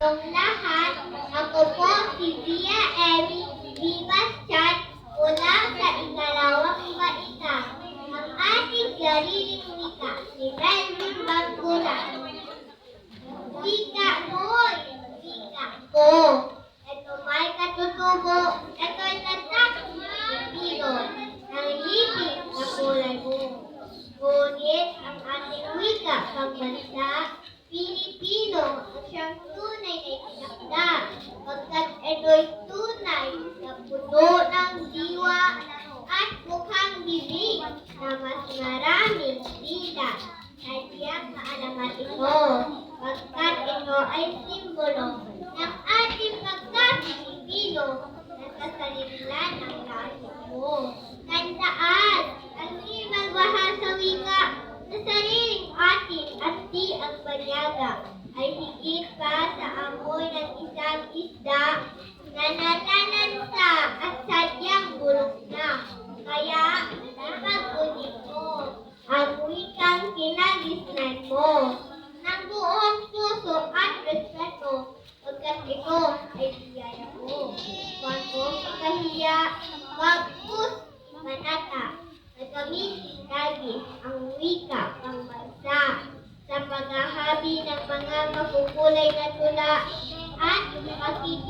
Ang lahat, ako po si Via Emi Vivas Chat mula sa ikalawang baita. Ang ating sariling wika, si Melvin Bangkulan. Wika mo, wika ko. Ito may katutubo, ito'y tatak, Pilipino, ng libig na kulay mo. Ngunit ang ating wika, pambansa, Pilipino, ang siyang na mas maraming dila. Sadyang kaalaman ito, pagkat ito ay simbolo ng ating pagka-Pilipino na sa sanlilan ng lahi mo. Tandaan, ang di magbahasa wika sa sariling atin at di ang banyaga ay higit pa sa amoy ng isang isda na nalanansa at sadyang bulok na. Kaya, ipag-ulit mo ang wikang kinagisnan mo ng buong puso at respeto pagkat ito ay biyaya mo. Huwag mong ikahiya, magpus, manata, na gamitin lagi ang wika pang bansa sa paghahabi ng mga makukulay na tula at pakikipagkalastasan